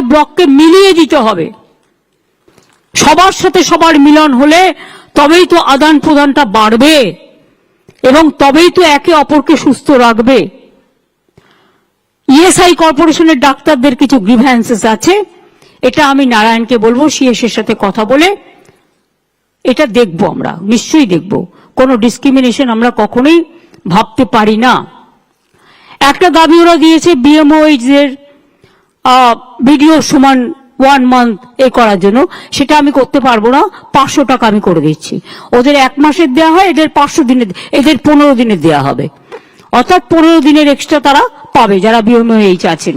ব্লককে মিলিয়ে দিতে হবে। সবার সাথে সবার মিলন হলে তবেই তো আদান প্রদানটা বাড়বে এবং তবেই তো একে অপরকে সুস্থ রাখবে। ইএসআই কর্পোরেশনের ডাক্তারদের কিছু গ্রিভ্যান্সেস আছে। এটা আমি নারায়ণকে বলব সিএসের সাথে কথা বলে। এটা দেখব আমরা, নিশ্চয়ই দেখব। কোনো ডিসক্রিমিনেশন আমরা কখনোই ভাবতে পারি না। একটা দাবি ওরা দিয়েছে বিএমওএইচ এর ভিডিও সমান ওয়ান মান্থ এ করার জন্য। সেটা আমি করতে পারব না, পাঁচশো টাকা আমি করে দিচ্ছি। ওদের এক মাসের দেওয়া হয়, এদের পাঁচশো দিনের, এদের পনেরো দিনের দেওয়া হবে। অর্থাৎ পনেরো দিনের এক্সট্রা তারা পাবে, যারা বিএমওএইচ আছেন।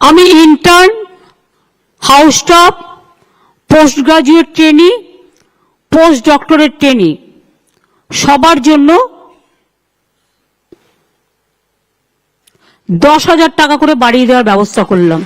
আমি intern house staff post graduate trainee post doctorate trainee সবার জন্য দশ হাজার টাকা করে বাড়িয়ে দেওয়ার ব্যবস্থা করলাম।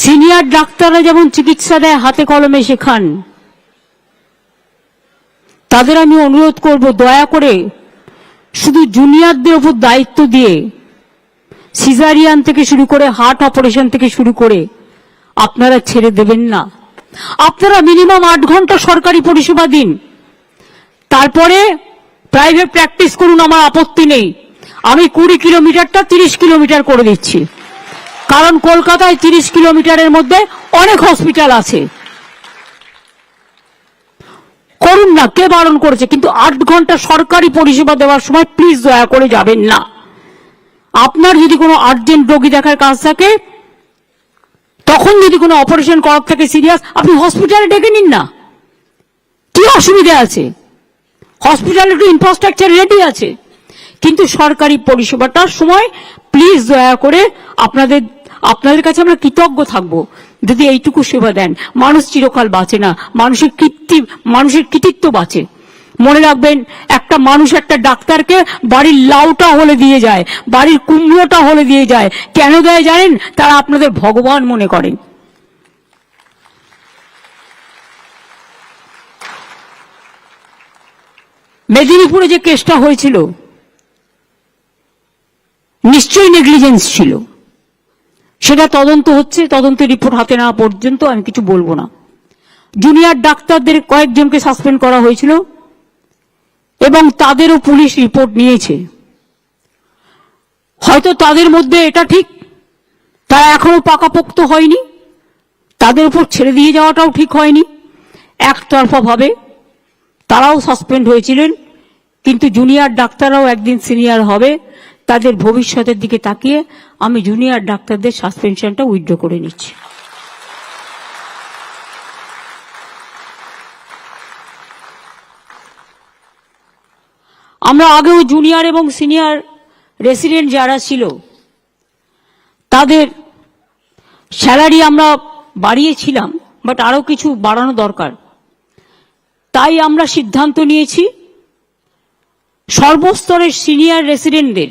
সিনিয়র ডাক্তাররা যেমন চিকিৎসা দেয়, হাতে কলমে শেখান। তাদের আমি অনুরোধ করব, দয়া করে শুধু জুনিয়রদের উপর দায়িত্ব দিয়ে সিজারিয়ান থেকে শুরু করে হার্ট অপারেশন থেকে শুরু করে আপনারা ছেড়ে দেবেন না। আপনারা মিনিমাম আট ঘণ্টা সরকারি পরিষেবা দিন। তারপরে প্রাইভেট প্র্যাকটিস করুন, আমার আপত্তি নেই। আমি কুড়ি কিলোমিটারটা তিরিশ কিলোমিটার করে দিচ্ছি। কারণ কলকাতায় তিরিশ কিলোমিটারের মধ্যে অনেক হসপিটাল আছে। করুন না কে বারণ করেছে? কিন্তু আট ঘণ্টা সরকারি পরিষেবা দেওয়ার সময় প্লিজ দয়া করে যাবেন না। আপনার যদি কোনো আর্জেন্ট রোগী দেখার কাজ থাকে, তখন যদি কোনো অপারেশন করার থাকে সিরিয়াস আপনি হসপিটালে ডেকে নিন না। কি অসুবিধা আছে? হসপিটালে একটু ইনফ্রাস্ট্রাকচার রেডি আছে। কিন্তু সরকারি পরিষেবাটার সময় প্লিজ দয়া করে আপনাদের আপনাদের কাছে আমরা কৃতজ্ঞ থাকব। যদি এইটুকু সেবা দেন, মানুষ চিরকাল বাঁচে না, মানুষের কৃত্তি মানুষের কৃতিত্ব বাঁচে। মনে রাখবেন, একটা মানুষ একটা ডাক্তারকে বাড়ির লাউটা হলে দিয়ে যায়, বাড়ির কুমড়োটা হলে দিয়ে যায়। কেন দেয় জানেন? তারা আপনাদের ভগবান মনে করেন মেদিনীপুরে যে কেসটা হয়েছিল, নিশ্চয়ই নেগলিজেন্স ছিল। সেটা তদন্ত হচ্ছে, তদন্তের রিপোর্ট হাতে নেওয়া পর্যন্ত আমি কিছু বলব না। জুনিয়র ডাক্তারদের কয়েকজনকে সাসপেন্ড করা হয়েছিল এবং তাদেরও পুলিশ রিপোর্ট নিয়েছে। হয়তো তাদের মধ্যে এটা ঠিক, তারা এখনও পাকাপোক্ত হয়নি, তাদের উপর ছেড়ে দিয়ে যাওয়াটাও ঠিক হয়নি। একতরফা ভাবে তারাও সাসপেন্ড হয়েছিলেন, কিন্তু জুনিয়র ডাক্তাররাও একদিন সিনিয়র হবে তাদের ভবিষ্যতের দিকে তাকিয়ে আমি জুনিয়র ডাক্তারদের সাসপেনশনটা উইথড্র করে নিচ্ছি। আমরা আগেও জুনিয়র এবং সিনিয়র রেসিডেন্ট যারা ছিল, তাদের স্যালারি আমরা বাড়িয়েছিলাম বাট আরও কিছু বাড়ানো দরকার। তাই আমরা সিদ্ধান্ত নিয়েছি, সর্বস্তরের সিনিয়র রেসিডেন্টদের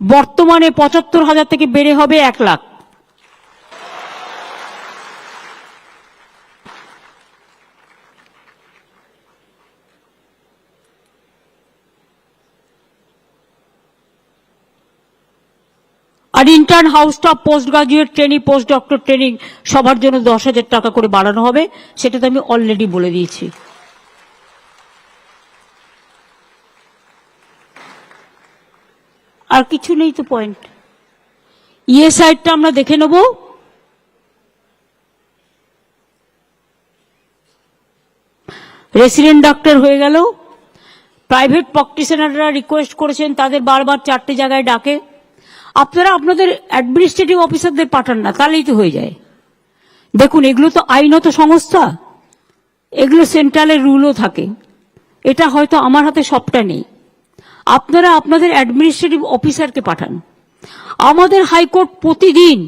বর্তমানে পঁচাত্তর হাজার থেকে বেড়ে হবে এক লাখ। আর intern house staff post graduate training post doctor training সবার জন্য দশ হাজার টাকা করে বাড়ানো হবে, সেটা তো আমি অলরেডি বলে দিয়েছি। আর কিছু নেই তো পয়েন্ট ইয়ে সাইডটা আমরা দেখে নেব। রেসিডেন্ট ডাক্তার হয়ে গেল। প্রাইভেট প্র্যাকটিশনাররা রিকোয়েস্ট করেছেন, তাদের বারবার চারটে জায়গায় ডাকে। আপনারা আপনাদের অ্যাডমিনিস্ট্রেটিভ অফিসারদের পাঠান না, তাহলেই তো হয়ে যায়। দেখুন, এগুলো তো আইনত সংস্থা। এগুলো সেন্ট্রালের রুলও থাকে। এটা হয়তো আমার হাতে সবটা নেই। আপনারা আপনাদের অ্যাডমিনিস্ট্রেটিভ অফিসারকে পাঠান। আমাদের হাইকোর্ট প্রতিদিন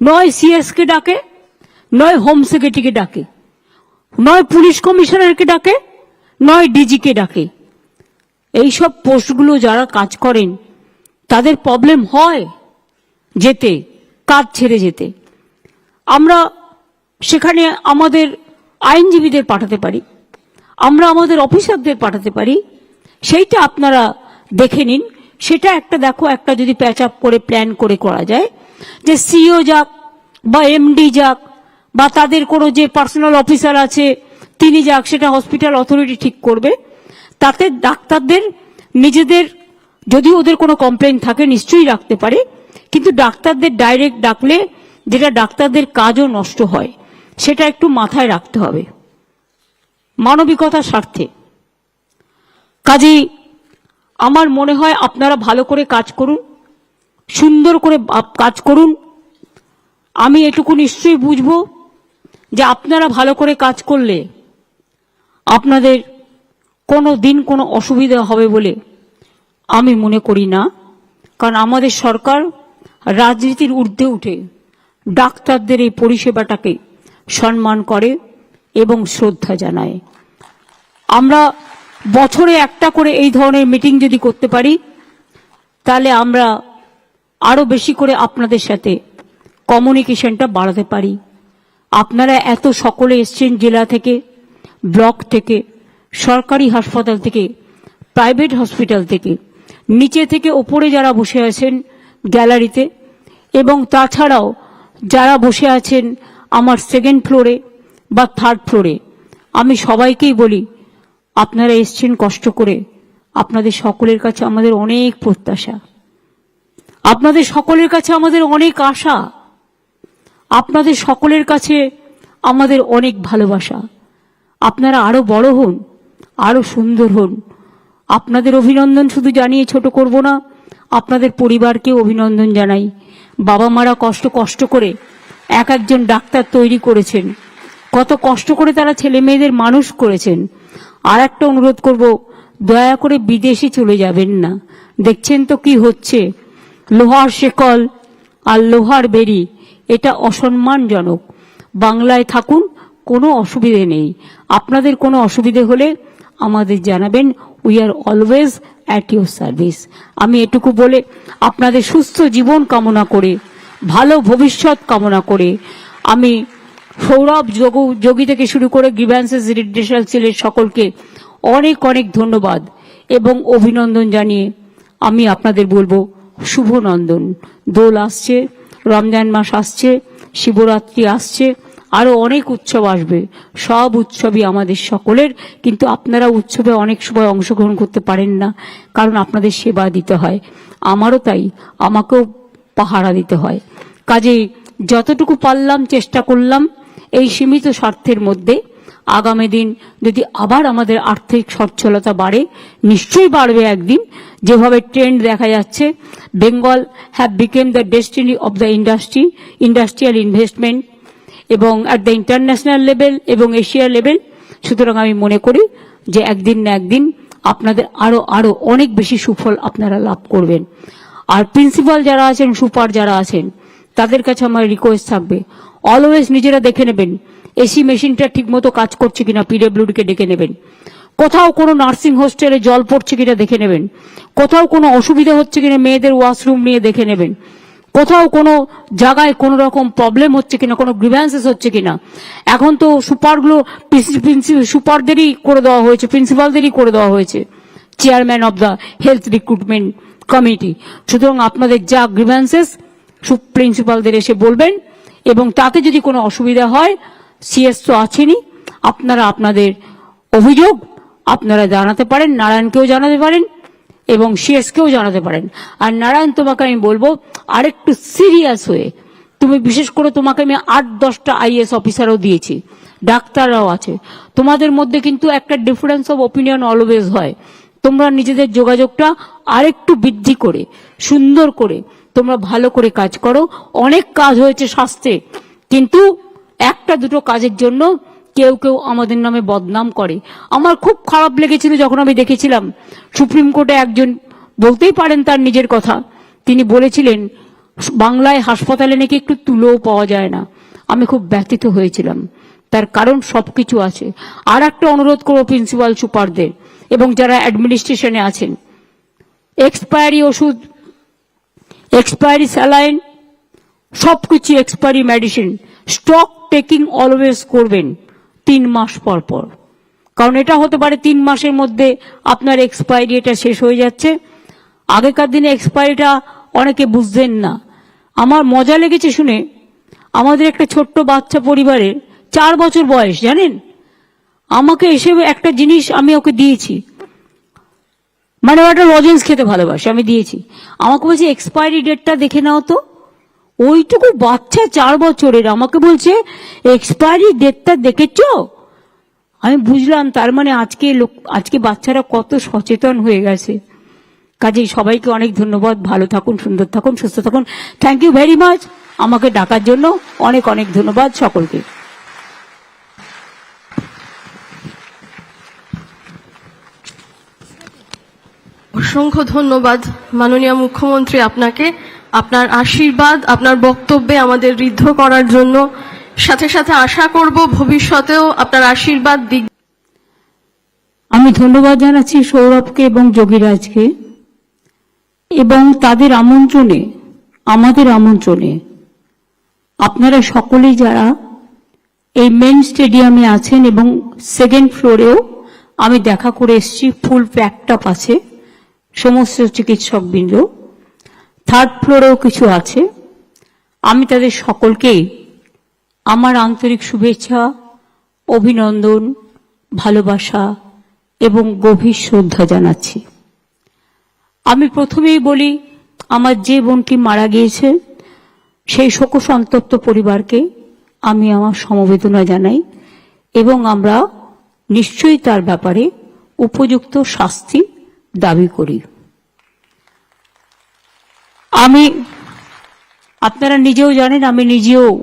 নয় সিএসকে ডাকে, নয় হোম সেক্রেটারিকে ডাকে, নয় পুলিশ কমিশনারকে ডাকে, নয় ডিজিকে ডাকে। এইসব পোস্টগুলো যারা কাজ করেন, তাদের প্রবলেম হয় যেতে, কাজ ছেড়ে যেতে। আমরা সেখানে আমাদের আইনজীবীদের পাঠাতে পারি, আমরা আমাদের অফিসারদের পাঠাতে পারি, সেইটা আপনারা দেখে নিন। সেটা একটা দেখো, একটা যদি প্যাচ আপ করে প্ল্যান করে করা যায়। যে সিও যাক বা এমডি যাক বা তাদের কোনো যে পার্সোনাল অফিসার আছে, তিনি যাক, সেটা হসপিটাল অথরিটি ঠিক করবে। তাতে ডাক্তারদের নিজেদের, যদি ওদের কোনো কমপ্লেন থাকে, নিশ্চয়ই রাখতে পারে। কিন্তু ডাক্তারদের ডাইরেক্ট ডাকলে যেটা ডাক্তারদের কাজও নষ্ট হয়, সেটা একটু মাথায় রাখতে হবে। মানবিকতার স্বার্থে। কাজেই আমার মনে হয় আপনারা ভালো করে কাজ করুন, সুন্দর করে কাজ করুন। আমি এটুকু নিশ্চয়ই বুঝব যে আপনারা ভালো করে কাজ করলে আপনাদের কোনো দিন কোনো অসুবিধা হবে বলে আমি মনে করি না। কারণ আমাদের সরকার রাজনীতির ঊর্ধ্বে উঠে ডাক্তারদের এই পরিষেবাটাকে সম্মান করে এবং শ্রদ্ধা জানায়। আমরা বছরে একটা করে এই ধরনের মিটিং যদি করতে পারি, তাহলে আমরা আরও বেশি করে আপনাদের সাথে কমিউনিকেশনটা বাড়াতে পারি। আপনারা এত সকলে এসছেন জেলা থেকে, ব্লক থেকে, সরকারি হাসপাতাল থেকে, প্রাইভেট হসপিটাল থেকে, নিচে থেকে ওপরে যারা বসে আছেন গ্যালারিতে, এবং তাছাড়াও যারা বসে আছেন আমার সেকেন্ড ফ্লোরে বা থার্ড ফ্লোরে আমি সবাইকেই বলি আপনারা এসছেন কষ্ট করে। আপনাদের সকলের কাছে আমাদের অনেক প্রত্যাশা। আপনাদের সকলের কাছে আমাদের অনেক আশা। আপনাদের সকলের কাছে আমাদের অনেক ভালোবাসা। আপনারা আরও বড় হন, আরও সুন্দর হন। আপনাদের অভিনন্দন শুধু জানিয়ে ছোট করব না, আপনাদের পরিবারকেও অভিনন্দন জানাই। বাবা মারা কষ্ট কষ্ট করে এক একজন ডাক্তার তৈরি করেছেন। কত কষ্ট করে তারা ছেলে মেয়েদের মানুষ করেছেন। আর একটা অনুরোধ করব, দয়া করে বিদেশে চলে যাবেন না। দেখছেন তো কি হচ্ছে? লোহার শেকল আর লোহার বেরি এটা অসম্মানজনক। বাংলায় থাকুন, কোনো অসুবিধে নেই। আপনাদের কোনো অসুবিধে হলে আমাদের জানাবেন। We are always at your service আমি এটুকু বলে আপনাদের সুস্থ জীবন কামনা করে, ভালো ভবিষ্যৎ কামনা করে আমি সৌরভ যোগ থেকে শুরু করে গ্রিভ্যান্সেস রিডেশনাল সেলের সকলকে অনেক অনেক ধন্যবাদ এবং অভিনন্দন জানিয়ে আমি আপনাদের বলব শুভ নন্দন দোল আসছে, রমজান মাস আসছে, শিবরাত্রি আসছে, আরও অনেক উৎসব আসবে। সব উৎসবই আমাদের সকলের, কিন্তু আপনারা উৎসবে অনেক সময় অংশগ্রহণ করতে পারেন না, কারণ আপনাদের সেবা দিতে হয়। আমারও তাই, আমাকেও পাহারা দিতে হয়। কাজেই যতটুকু পারলাম, চেষ্টা করলাম এই সীমিত স্বার্থের মধ্যে আগামী দিন যদি আবার আমাদের আর্থিক সচ্ছলতা বাড়ে, নিশ্চয়ই বাড়বে একদিন। যেভাবে ট্রেন্ড দেখা যাচ্ছে Bengal have become the destiny of the industry industrial investment এবং অ্যাট দ্য ইন্টারন্যাশনাল লেভেল এবং এশিয়া লেভেল সুতরাং আমি মনে করি যে একদিন না একদিন আপনাদের আরও আরও অনেক বেশি সুফল আপনারা লাভ করবেন। আর প্রিন্সিপাল যারা আছেন, সুপার যারা আছেন তাদের কাছে আমার রিকোয়েস্ট থাকবে। অলওয়েজ নিজেরা দেখে নেবেন এসি মেশিনটা ঠিকমতো কাজ করছে কিনা পিডব্লিউডি কে ডেকে নেবেন। কোথাও কোনো নার্সিং হোস্টেলে জল পড়ছে কিনা দেখে নেবেন। কোথাও কোনো অসুবিধা হচ্ছে কিনা মেয়েদের ওয়াশরুম নিয়ে দেখে নেবেন। কোথাও কোনো জায়গায় কোনো রকম প্রবলেম হচ্ছে কিনা, কোনো গ্রিভ্যান্সেস হচ্ছে কিনা। এখন তো সুপারগুলো সুপারদেরই করে দেওয়া হয়েছে প্রিন্সিপালদেরই করে দেওয়া হয়েছে। Chairman of the health recruitment committee সুতরাং আপনাদের যা গ্রিভ্যান্সেস প্রিন্সিপালদের এসে বলবেন, এবং তাতে যদি কোনো অসুবিধা হয়, সিএস তো আছেনই, আপনারা আপনাদের অভিযোগ আপনারা জানাতে পারেন, নারায়ণকেও জানাতে পারেন, এবং সিএসকেও জানাতে পারেন। আর নারায়ণ, তোমাকে আমি বলব, আরেকটু সিরিয়াস হয়ে, তুমি বিশেষ করে তোমাকে আমি আট, দশটা আইএস অফিসারও দিয়েছি, ডাক্তাররাও আছে। তোমাদের মধ্যে কিন্তু একটা ডিফারেন্স অফ ওপিনিয়ন অলওয়েজ হয়। তোমরা নিজেদের যোগাযোগটা আরেকটু বৃদ্ধি করে, সুন্দর করে তোমরা ভালো করে কাজ করো। অনেক কাজ হয়েছে স্বাস্থ্যে কিন্তু একটা দুটো কাজের জন্য কেউ কেউ আমাদের নামে বদনাম করে। আমার খুব খারাপ লেগেছিল যখন আমি দেখেছিলাম। সুপ্রিম কোর্টে একজন বলতেই পারেন তার নিজের কথা। তিনি বলেছিলেন, বাংলায় হাসপাতালে নাকি একটু তুলোও পাওয়া যায় না। আমি খুব ব্যথিত হয়েছিলাম। তার কারণ সবকিছু আছে। আর একটা অনুরোধ করব প্রিন্সিপাল সুপারদের এবং যারা অ্যাডমিনিস্ট্রেশনে আছেন। এক্সপায়ারি ওষুধ এক্সপায়ারি স্যালাইন সবকিছু expiry medicine stock taking always করবেন তিন মাস পর পর। কারণ এটা হতে পারে তিন মাসের মধ্যে আপনার এক্সপায়ারি এটা শেষ হয়ে যাচ্ছে। আগেকার দিনে এক্সপায়ারিটা অনেকে বুঝতেন না। আমার মজা লেগেছে শুনে আমাদের একটা ছোট্ট বাচ্চা পরিবারের চার বছর বয়স, জানেন? আমাকে এসে একটা জিনিস আমি ওকে দিয়েছি। মানে একটা লজেন্স খেতে ভালোবাসে, আমি দিয়েছি। আমাকে বলছে এক্সপায়ারি ডেটটা দেখে নাও তো। ওইটুকু বাচ্চা চার বছরের, আমাকে বলছে এক্সপায়ারি ডেটটা দেখেছ? আমি বুঝলাম, তার মানে আজকে লোক, আজকে বাচ্চারা কত সচেতন হয়ে গেছে। কাজেই সবাইকে অনেক ধন্যবাদ, ভালো থাকুন, সুন্দর থাকুন, সুস্থ থাকুন। থ্যাংক ইউ ভেরি মাচ আমাকে ডাকার জন্য অনেক অনেক ধন্যবাদ সকলকে। অসংখ্য ধন্যবাদ মাননীয় মুখ্যমন্ত্রী আপনাকে। আপনার আশীর্বাদ, আপনার বক্তব্যে আমাদের ঋদ্ধ করার জন্য। সাথে সাথে আশা করব ভবিষ্যতেও আপনার আশীর্বাদ দিক আমি ধন্যবাদ জানাচ্ছি সৌরভকে এবং যোগীরাজকে এবং তাদের আমন্ত্রণে, আমাদের আমন্ত্রণে। আপনারা সকলেই যারা এই মেন স্টেডিয়ামে আছেন এবং সেকেন্ড ফ্লোরেও আমি দেখা করে এসেছি, ফুল প্যাকটাপ আছে। সমস্ত চিকিৎসক বৃন্দ থার্ড ফ্লোরেও কিছু আছে। আমি তাদের সকলকেই আমার আন্তরিক শুভেচ্ছা, অভিনন্দন, ভালোবাসা এবং গভীর শ্রদ্ধা জানাচ্ছি। আমি প্রথমেই বলি, আমার যে বোনটি মারা গিয়েছে, সেই শোকসন্তপ্ত পরিবারকে আমি আমার সমবেদনা জানাই এবং আমরা নিশ্চয়ই তার ব্যাপারে উপযুক্ত শাস্তি দাবি করি। আমি, আপনারা নিজেও জানেন, আমি নিজেও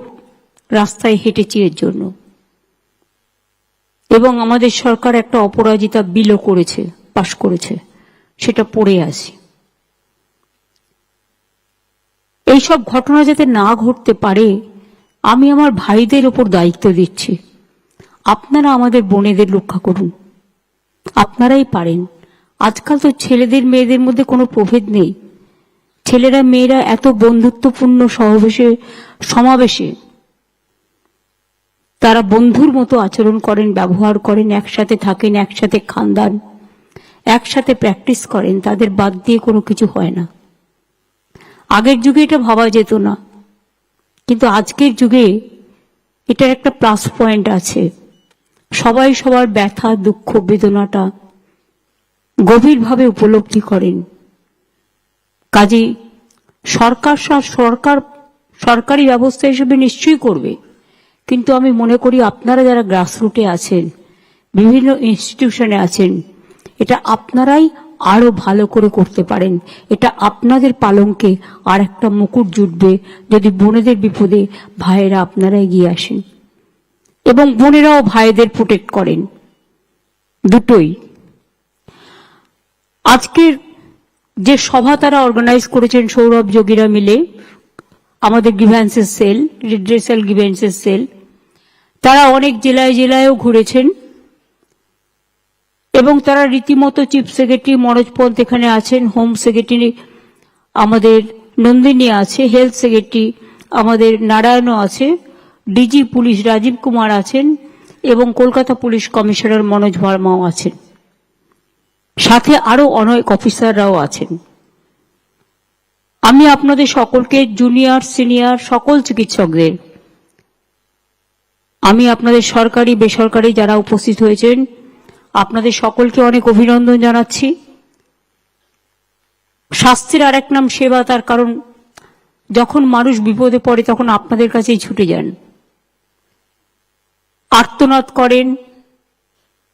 রাস্তায় হেঁটেছি এর জন্য। এবং আমাদের সরকার একটা অপরাজিতা বিলও করেছে, পাশ করেছে, সেটা পড়ে আছে। এইসব ঘটনা যাতে না ঘটতে পারে, আমি আমার ভাইদের ওপর দায়িত্ব দিচ্ছি। আপনারা আমাদের বোনেদের রক্ষা করুন। আপনারাই পারেন। আজকাল তো ছেলেদের মেয়েদের মধ্যে কোনো প্রভেদ নেই। ছেলেরা মেয়েরা এত বন্ধুত্বপূর্ণ সমাবেশে সমাবেশে। তারা বন্ধুর মতো আচরণ করেন, ব্যবহার করেন, একসাথে থাকেন, একসাথে খান দান একসাথে প্র্যাকটিস করেন, তাদের বাদ দিয়ে কোনো কিছু হয় না। আগের যুগে এটা ভাবা যেত না। কিন্তু আজকের যুগে এটার একটা প্লাস পয়েন্ট আছে। সবাই সবার ব্যথা, দুঃখ, বেদনাটা গভীরভাবে উপলব্ধি করেন। কাজেই সরকার সর- সরকার, সরকারি ব্যবস্থা হিসেবে নিশ্চয়ই করবে। কিন্তু আমি মনে করি আপনারা যারা গ্রাসরুটে আছেন, বিভিন্ন ইনস্টিটিউশনে আছেন, এটা আপনারাই আরও ভালো করে করতে পারেন। এটা আপনাদের পালঙ্কে আর একটা মুকুট জুটবে যদি বোনেদের বিপদে ভাইয়েরা আপনারা এগিয়ে আসেন। এবং বোনেরাও ভাইদের প্রোটেক্ট করেন। দুটোই। আজকের যে সভা তারা অর্গানাইজ করেছেন সৌরভ যোগীরা মিলে, আমাদের গ্রিভ্যান্সের সেল রিড্রেসাল গ্রিভ্যান্সের সেল তারা অনেক জেলায় জেলায়ও ঘুরেছেন। এবং তারা রীতিমতো চিফ সেক্রেটারি মনোজ পন্ত এখানে আছেন হোম সেক্রেটারি আমাদের নন্দিনী আছে হেলথ সেক্রেটারি আমাদের নারায়ণও আছে ডিজি পুলিশ রাজীব কুমার আছেন, এবং কলকাতা পুলিশ কমিশনার মনোজ ভার্মাও আছেন। সাথে আরও অনেক অফিসাররাও আছেন। আমি আপনাদের সকলকে জুনিয়র, সিনিয়র, সকল চিকিৎসকদের, আমি আপনাদের সরকারি, বেসরকারি যারা উপস্থিত হয়েছেন, আপনাদের সকলকে অনেক অভিনন্দন জানাচ্ছি। স্বাস্থ্যের আরেক নাম সেবা, তার কারণ যখন মানুষ বিপদে পড়ে, তখন আপনাদের কাছেই ছুটে যান। আর্তনাদ করেন,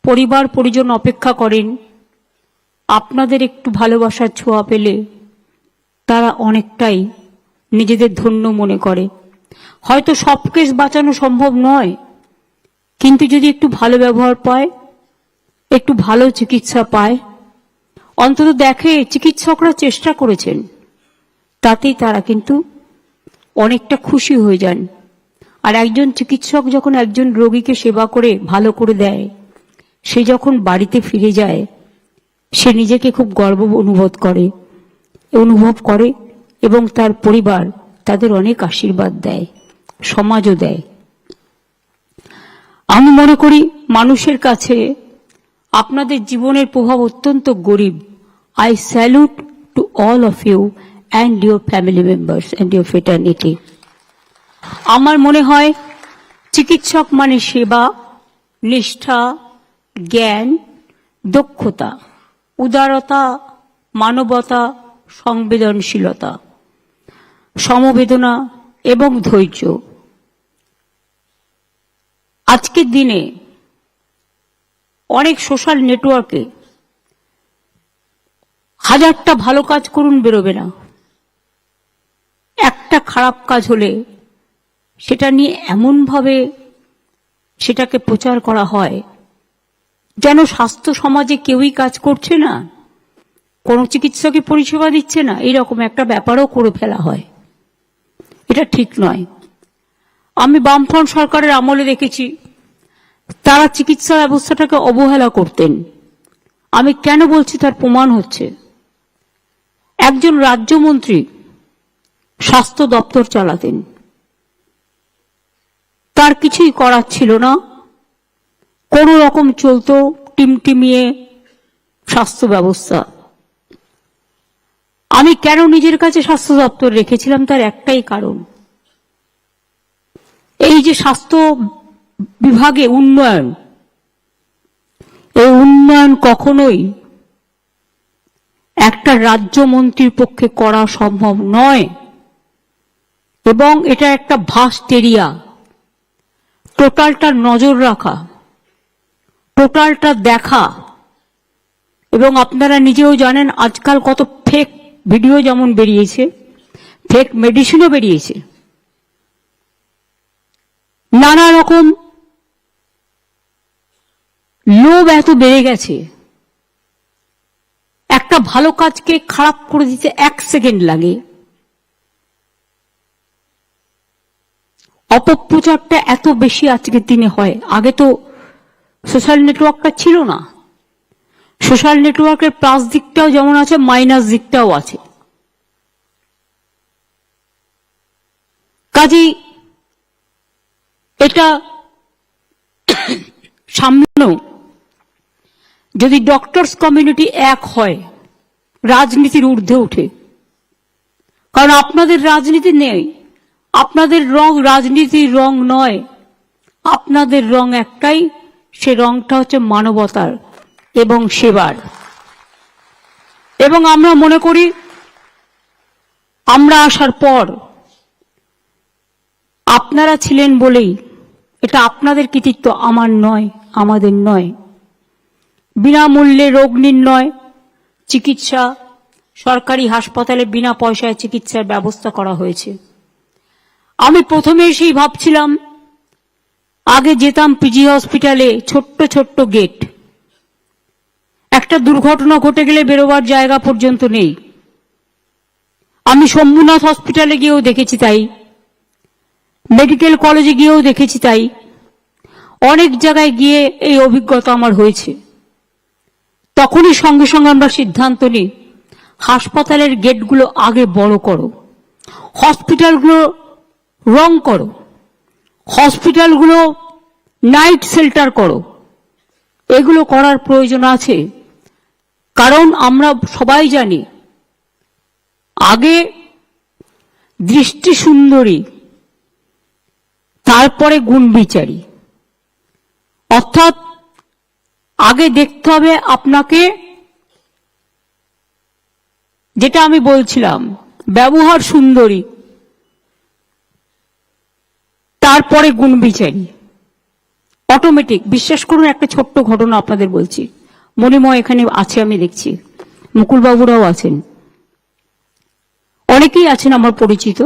পরিবার, পরিজন অপেক্ষা করেন আপনাদের একটু ভালোবাসার ছোঁয়া পেলে তারা অনেকটাই নিজেদের ধন্য মনে করে। হয়তো সব কেস বাঁচানো সম্ভব নয়, কিন্তু যদি একটু ভালো ব্যবহার পায়, একটু ভালো চিকিৎসা পায়, অন্তত দেখে চিকিৎসকরা চেষ্টা করেছেন, তাতেই তারা কিন্তু অনেকটা খুশি হয়ে যান। আর একজন চিকিৎসক যখন একজন রোগীকে সেবা করে, ভালো করে দেয়, সে যখন বাড়িতে ফিরে যায় সে নিজেকে খুব গর্ব অনুভব করে অনুভব করে এবং তার পরিবার তাদের অনেক আশীর্বাদ দেয়, সমাজও দেয়। আমি মনে করি মানুষের কাছে আপনাদের জীবনের প্রভাব অত্যন্ত গরিব। I salute to all of you and your family members and your fraternity আমার মনে হয় চিকিৎসক মানে সেবা, নিষ্ঠা, জ্ঞান, দক্ষতা। উদারতা, মানবতা, সংবেদনশীলতা, সমবেদনা এবং ধৈর্য। আজকের দিনে অনেক সোশ্যাল নেটওয়ার্কে হাজারটা ভালো কাজ করুন বেরোবে না। একটা খারাপ কাজ হলে সেটা নিয়ে এমনভাবে সেটাকে প্রচার করা হয় যেন স্বাস্থ্য সমাজে কেউই কাজ করছে না। কোনো চিকিৎসকই পরিষেবা দিচ্ছে না। এরকম একটা ব্যাপারও করে ফেলা হয়। এটা ঠিক নয়। আমি বামফ্রন্ট সরকারের আমলে দেখেছি, তারা চিকিৎসা ব্যবস্থাটাকে অবহেলা করতেন। আমি কেন বলছি তার প্রমাণ হচ্ছে, একজন রাজ্যমন্ত্রী স্বাস্থ্য দপ্তর চালাতেন। তার কিছুই করার ছিল না। কোন রকম চলতো টিমটিমিয়ে স্বাস্থ্য ব্যবস্থা। আমি কেন নিজের কাছে স্বাস্থ্য দপ্তর রেখেছিলাম তার একটাই কারণ। এই যে স্বাস্থ্য বিভাগে উন্নয়ন, এই উন্নয়ন কখনোই একটা রাজ্যমন্ত্রীর পক্ষে করা সম্ভব নয়। এবং এটা একটা ভাস্ট এরিয়া টোটালটা নজর রাখা। টোটালটা দেখা। এবং আপনারা নিজেও জানেন, আজকাল কত ফেক ভিডিও যেমন বেরিয়েছে ফেক মেডিসিনও বেরিয়েছে। নানা রকম লোভ এত বেড়ে গেছে। একটা ভালো কাজকে খারাপ করে দিতে এক সেকেন্ড লাগে। অপপ্রচারটা এত বেশি আজকের দিনে হয়। আগে তো সোশ্যাল নেটওয়ার্কটা ছিল না। সোশ্যাল নেটওয়ার্কের প্লাস দিকটাও যেমন আছে, মাইনাস দিকটাও আছে। কাজেই এটা সামনেও যদি ডক্টরস কমিউনিটি এক হয়, রাজনীতির ঊর্ধ্বে উঠে কারণ আপনাদের রাজনীতি নেই। আপনাদের রং রাজনীতির রং নয়। আপনাদের রং একটাই সে রংটা হচ্ছে মানবতার এবং সেবার। এবং আমরা মনে করি, আমরা আসার পর আপনারা ছিলেন বলেই এটা আপনাদের কৃতিত্ব, আমার নয়, আমাদের নয়। বিনামূল্যে রোগ নির্ণয়, চিকিৎসা, সরকারি হাসপাতালে বিনা পয়সায় চিকিৎসার ব্যবস্থা করা হয়েছে। আমি প্রথমে এসেই ভাবছিলাম আগে যেতাম পিজি হসপিটালে, ছোট্ট ছোট্ট গেট। একটা দুর্ঘটনা ঘটে গেলে বেরোবার জায়গা পর্যন্ত নেই। আমি শম্ভুনাথ হসপিটালে গিয়েও দেখেছি তাই। মেডিকেল কলেজে গিয়েও দেখেছি তাই। অনেক জায়গায় গিয়ে এই অভিজ্ঞতা আমার হয়েছে। তখনই সঙ্গে সঙ্গে আমরা সিদ্ধান্ত নিই, হাসপাতালের গেটগুলো আগে বড় করো, হসপিটালগুলো রং করো। হসপিটালগুলো নাইট শেল্টার করো। এগুলো করার প্রয়োজন আছে। কারণ আমরা সবাই জানি, আগে দৃষ্টি সুন্দরী তারপরে গুণ বিচারী অর্থাৎ আগে দেখতে হবে আপনাকে, যেটা আমি বলছিলাম, ব্যবহার সুন্দরী তারপরে গুণ বিচারী। অটোমেটিক বিশ্বাস করুন, একটা ছোট্ট ঘটনা আপনাদের বলছি। মনে মণিময় এখানে আছে, আমি দেখছি। মুকুলবাবুরাও আছেন। অনেকেই আছেন আমার পরিচিত।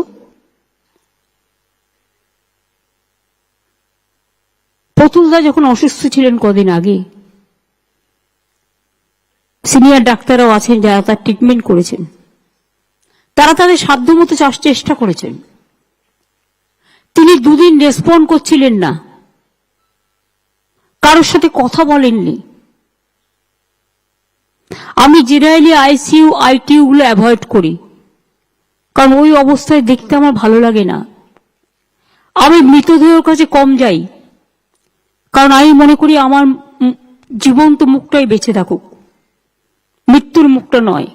প্রতুলদা যখন অসুস্থ ছিলেন কদিন আগে, সিনিয়র ডাক্তাররাও আছেন, যারা তার ট্রিটমেন্ট করেছেন। তারা তাদের সাধ্যমতো চাষ চেষ্টা করেছেন। তিনি দুদিন রেসপন্ড করছিলেন না। কারোর সাথে কথা বলেননি। আমি জেনারেলি আইসিইউ আইটিইউ গুলো অ্যাভয়েড করি। কারণ ওই অবস্থায় দেখতে আমার ভালো লাগে না। আমি মৃতদেহের কাছে কম যাই। কারণ আমি মনে করি আমার জীবন্ত মুখটাই বেঁচে থাকুক। মৃত্যুর মুখটা নয়।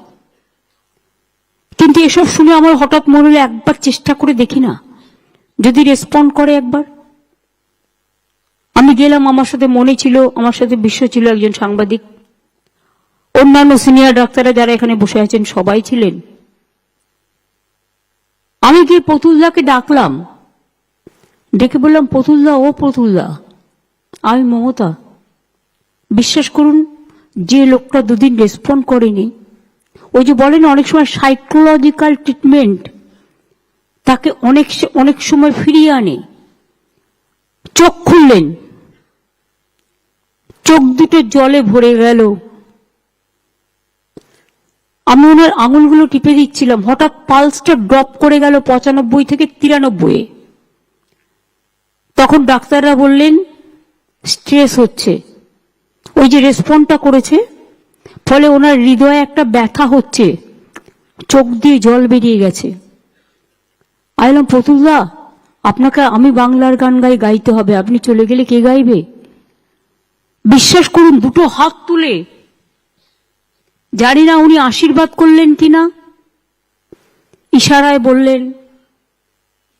কিন্তু এসব শুনে আমার হঠাৎ মনে হলো একবার চেষ্টা করে দেখি না। যদি রেসপন্ড করে একবার। আমি গেলাম, আমার সাথে মনে ছিল, আমার সাথে বিশ্ব ছিল একজন সাংবাদিক। অন্যান্য সিনিয়র ডাক্তাররা যারা এখানে বসে আছেন, সবাই ছিলেন। আমি গিয়ে প্রতুলদাকে ডাকলাম। ডেকে বললাম, প্রতুলদা, ও প্রতুলদা, আমি মমতা। বিশ্বাস করুন, যে লোকটা দুদিন রেসপন্ড করেনি, ওই যে বলেন অনেক সময় সাইকোলজিক্যাল ট্রিটমেন্ট তাকে অনেক অনেক সময় ফিরিয়ে আনে। চোখ খুললেন। চোখ দুটো জলে ভরে গেল। আমি ওনার আঙুলগুলো টিপে দিচ্ছিলাম। হঠাৎ পালসটা ড্রপ করে গেল পঁচানব্বই থেকে তিরানব্বই তখন ডাক্তাররা বললেন, স্ট্রেস হচ্ছে। ওই যে রেসপন্ডটা করেছে, ফলে ওনার হৃদয়ে একটা ব্যথা হচ্ছে। চোখ দিয়ে জল বেরিয়ে গেছে। আইলাম প্রতুলদা, আপনাকে আমি বাংলার গান গাই, গাইতে হবে। আপনি চলে গেলে কে গাইবে? বিশ্বাস করুন, দুটো হাত তুলে। জানি না উনি আশীর্বাদ করলেন কিনা। ইশারায় বললেন,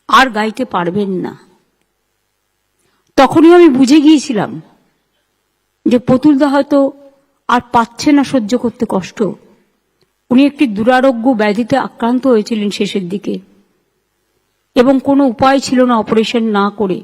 আর গাইতে পারবেন না। তখনই আমি বুঝে গিয়েছিলাম যে পুতুলদা হয়তো আর পাচ্ছে না সহ্য করতে কষ্ট। উনি একটি দুরারোগ্য ব্যাধিতে আক্রান্ত হয়েছিলেন শেষের দিকে। এবং কোনো উপায় ছিল না অপারেশন না করে।